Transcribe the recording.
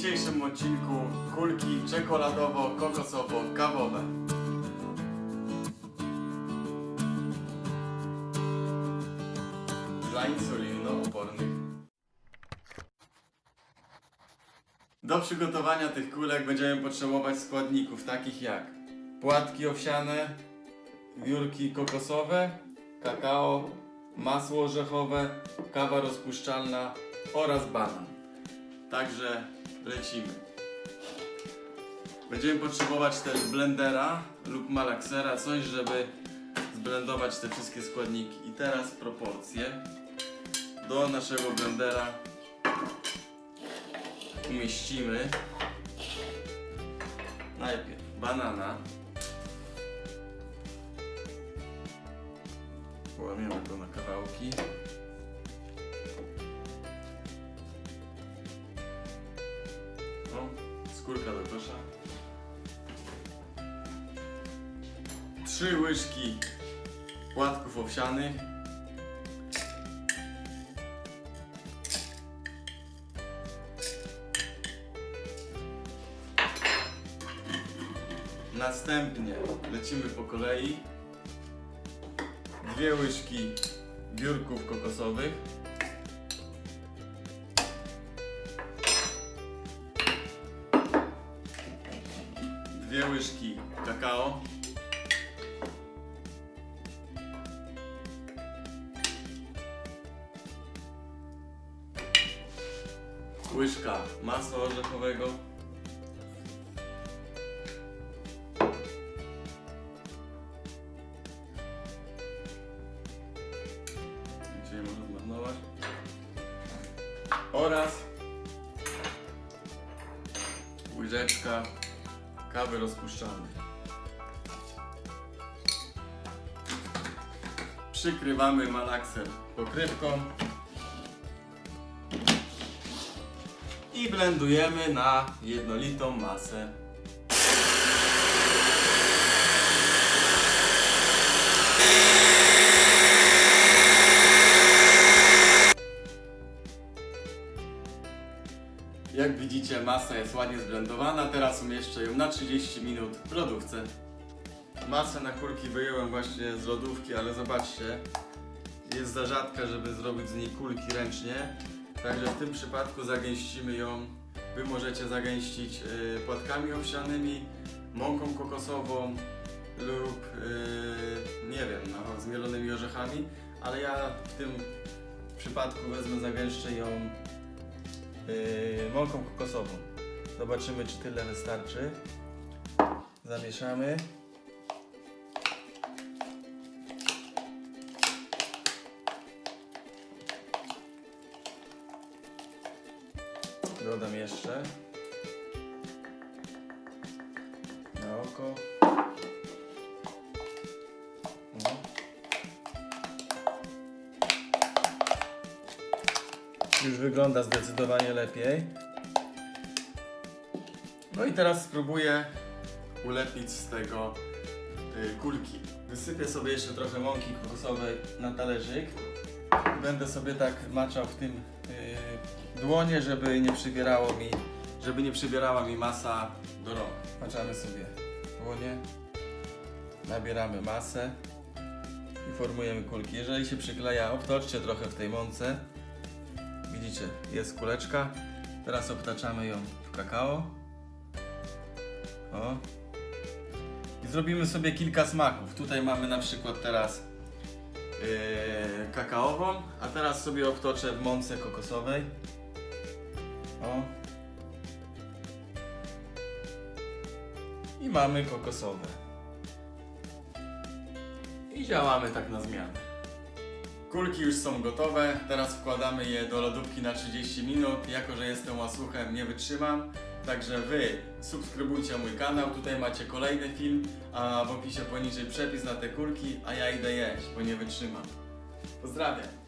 dzisiejszym odcinku kulki czekoladowo-kokosowo-kawowe. Dla insulinoopornych. Do przygotowania tych kulek będziemy potrzebować składników takich jak płatki owsiane, wiórki kokosowe, kakao, masło orzechowe, kawa rozpuszczalna oraz banan. Także lecimy. Będziemy potrzebować też blendera lub malaksera, coś, żeby zblendować te wszystkie składniki. I teraz proporcje. Do naszego blendera umieścimy najpierw banana. Połamiemy go na kawałki. Skórka do kosza. Trzy łyżki płatków owsianych. Następnie lecimy po kolei. Dwie łyżki biurków kokosowych. Dwie łyżki kakao. Łyżka masła orzechowego. Gdzie można zmarnować? Oraz łyżeczka kawy rozpuszczalnej. Przykrywamy malaksem pokrywką i blendujemy na jednolitą masę. Jak widzicie masa jest ładnie zblendowana, teraz umieszczę ją na 30 minut w lodówce. Masę na kulki wyjąłem właśnie z lodówki, ale zobaczcie, jest za rzadka, żeby zrobić z niej kulki ręcznie. Także w tym przypadku zagęścimy ją. Wy możecie zagęścić y, płatkami owsianymi, mąką kokosową lub y, nie wiem, no, zmielonymi orzechami, ale ja w tym przypadku wezmę, zagęszczę ją mąką kokosową. Zobaczymy, czy tyle wystarczy. Zamieszamy. Dodam jeszcze. Na oko. Już wygląda zdecydowanie lepiej. No i teraz spróbuję ulepić z tego y, kulki. Wysypię sobie jeszcze trochę mąki kokosowej na talerzyk. Będę sobie tak maczał w tym y, dłonie, żeby nie przybierało mi, żeby nie przybierała mi masa do rąk. Maczamy sobie dłonie, nabieramy masę i formujemy kulki. Jeżeli się przykleja, obtoczcie trochę w tej mące. Widzicie, jest kuleczka. Teraz obtaczamy ją w kakao. O. I zrobimy sobie kilka smaków. Tutaj mamy na przykład teraz yy, kakaową, a teraz sobie obtoczę w mące kokosowej. O. I mamy kokosowe. I działamy tak na zmianę. Kulki już są gotowe, teraz wkładamy je do lodówki na 30 minut. Jako, że jestem łasuchem, nie wytrzymam. Także Wy subskrybujcie mój kanał, tutaj macie kolejny film, a w opisie poniżej przepis na te kulki, a ja idę jeść, bo nie wytrzymam. Pozdrawiam!